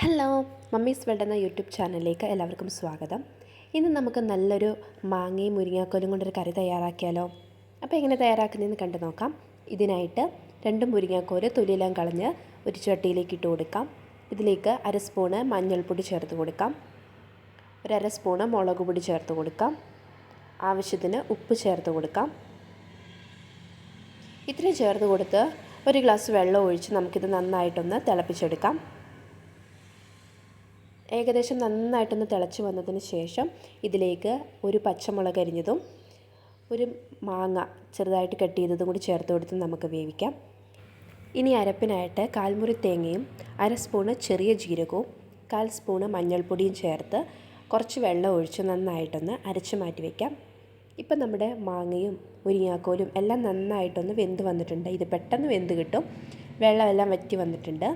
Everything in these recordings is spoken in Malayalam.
ഹലോ മമ്മീസ് വേൾഡ് എന്ന യൂട്യൂബ് ചാനലിലേക്ക് എല്ലാവർക്കും സ്വാഗതം. ഇന്ന് നമുക്ക് നല്ലൊരു മാങ്ങയും മുരിങ്ങാക്കോലും കൊണ്ടൊരു കറി തയ്യാറാക്കിയാലോ? അപ്പോൾ എങ്ങനെ തയ്യാറാക്കുന്നതെന്ന് കണ്ടു നോക്കാം. ഇതിനായിട്ട് രണ്ട് മുരിങ്ങാക്കോൽ തൊലിയെല്ലാം കളഞ്ഞ് ഒരു ചട്ടിയിലേക്ക് ഇട്ട് കൊടുക്കാം. ഇതിലേക്ക് അര സ്പൂണ് മഞ്ഞൾപ്പൊടി ചേർത്ത് കൊടുക്കാം. ഒരു അര സ്പൂണ് മുളക് പൊടി ചേർത്ത് കൊടുക്കാം. ആവശ്യത്തിന് ഉപ്പ് ചേർത്ത് കൊടുക്കാം. ഇത്രയും ചേർത്ത് കൊടുത്ത് ഒരു ഗ്ലാസ് വെള്ളം ഒഴിച്ച് നമുക്കിത് നന്നായിട്ടൊന്ന് തിളപ്പിച്ചെടുക്കാം. ഏകദേശം നന്നായിട്ടൊന്ന് തിളച്ച് വന്നതിന് ശേഷം ഇതിലേക്ക് ഒരു പച്ചമുളക് അരിഞ്ഞതും ഒരു മാങ്ങ ചെറുതായിട്ട് കട്ട് ചെയ്തതും കൂടി ചേർത്ത് കൊടുത്ത് നമുക്ക് വേവിക്കാം. ഇനി അരപ്പിനായിട്ട് കാൽമുറി തേങ്ങയും അര സ്പൂണ് ചെറിയ ജീരകവും കാൽ സ്പൂണ് മഞ്ഞൾപ്പൊടിയും ചേർത്ത് കുറച്ച് വെള്ളം ഒഴിച്ച് നന്നായിട്ടൊന്ന് അരച്ച് മാറ്റി വയ്ക്കാം ഇപ്പം നമ്മുടെ മാങ്ങയും മുരിങ്ങാക്കോലും എല്ലാം നന്നായിട്ടൊന്ന് വെന്ത് വന്നിട്ടുണ്ട്. ഇത് പെട്ടെന്ന് വെന്ത് കിട്ടും. വെള്ളമെല്ലാം വറ്റി വന്നിട്ടുണ്ട്.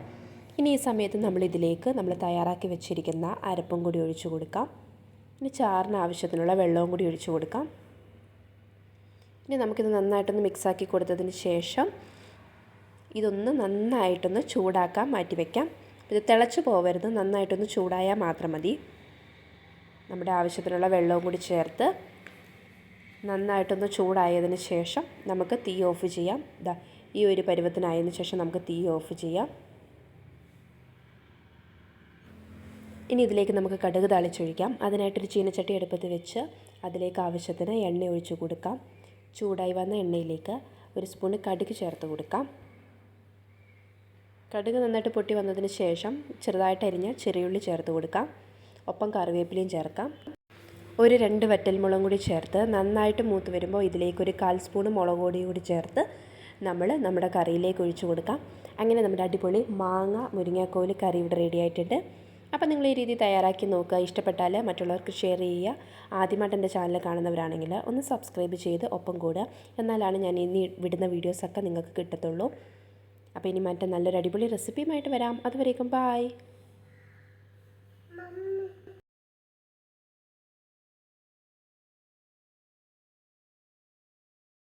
ഇനി ഈ സമയത്ത് നമ്മൾ ഇതിലേക്ക് നമ്മൾ തയ്യാറാക്കി വെച്ചിരിക്കുന്ന അരപ്പും കൂടി ഒഴിച്ചു കൊടുക്കാം. ഇനി ചാറിന് ആവശ്യത്തിനുള്ള വെള്ളവും കൂടി ഒഴിച്ചു കൊടുക്കാം. ഇനി നമുക്കിത് നന്നായിട്ടൊന്ന് മിക്സാക്കി കൊടുത്തതിന് ശേഷം ഇതൊന്ന് നന്നായിട്ടൊന്ന് ചൂടാക്കാൻ മാറ്റി വയ്ക്കാം ഇത് തിളച്ച് പോകരുത് നന്നായിട്ടൊന്ന് ചൂടായാൽ മാത്രം മതി. നമ്മുടെ ആവശ്യത്തിനുള്ള വെള്ളവും കൂടി ചേർത്ത് നന്നായിട്ടൊന്ന് ചൂടായതിന് ശേഷം നമുക്ക് തീ ഓഫ് ചെയ്യാം. ഈ ഒരു പരുവത്തിനായതിനു ശേഷം നമുക്ക് തീ ഓഫ് ചെയ്യാം. ഇനി ഇതിലേക്ക് നമുക്ക് കടുക് താളിച്ചൊഴിക്കാം. അതിനായിട്ടൊരു ചീനച്ചട്ടി എടുപ്പത്ത് വെച്ച് അതിലേക്ക് ആവശ്യത്തിന് എണ്ണ ഒഴിച്ചു കൊടുക്കാം. ചൂടായി വന്ന എണ്ണയിലേക്ക് ഒരു സ്പൂണ് കടുക് ചേർത്ത് കൊടുക്കാം. കടുക് നന്നായിട്ട് പൊട്ടി വന്നതിന് ശേഷം ചെറുതായിട്ട് അരിഞ്ഞ ചെറിയുള്ളി ചേർത്ത് കൊടുക്കാം. ഒപ്പം കറിവേപ്പിലയും ചേർക്കാം. ഒരു രണ്ട് വറ്റൽമുളകും കൂടി ചേർത്ത് നന്നായിട്ട് മൂത്ത് വരുമ്പോൾ ഇതിലേക്ക് ഒരു കാൽ സ്പൂൺ മുളക് പൊടി കൂടി ചേർത്ത് നമ്മൾ നമ്മുടെ കറിയിലേക്ക് ഒഴിച്ചു കൊടുക്കാം. അങ്ങനെ നമ്മുടെ അടിപൊളി മാങ്ങ മുരിങ്ങാക്കോൽ കറി ഇവിടെ റെഡി ആയിട്ടുണ്ട്. അപ്പോൾ നിങ്ങൾ ഈ രീതി തയ്യാറാക്കി നോക്കുക. ഇഷ്ടപ്പെട്ടാൽ മറ്റുള്ളവർക്ക് ഷെയർ ചെയ്യുക. ആദ്യമായിട്ട് എന്റെ ചാനൽ കാണുന്നവരാണെങ്കിൽ ഒന്ന് സബ്സ്ക്രൈബ് ചെയ്ത് ഒപ്പം കൂടുക. എന്നാലാണ് ഞാൻ ഇനി വിടുന്ന വീഡിയോസൊക്കെ നിങ്ങൾക്ക് കിട്ടത്തുള്ളൂ. അപ്പോൾ ഇനി മറ്റേ നല്ലൊരു അടിപൊളി റെസിപ്പിയുമായിട്ട് വരാം. അതുവരേക്കും ബായ്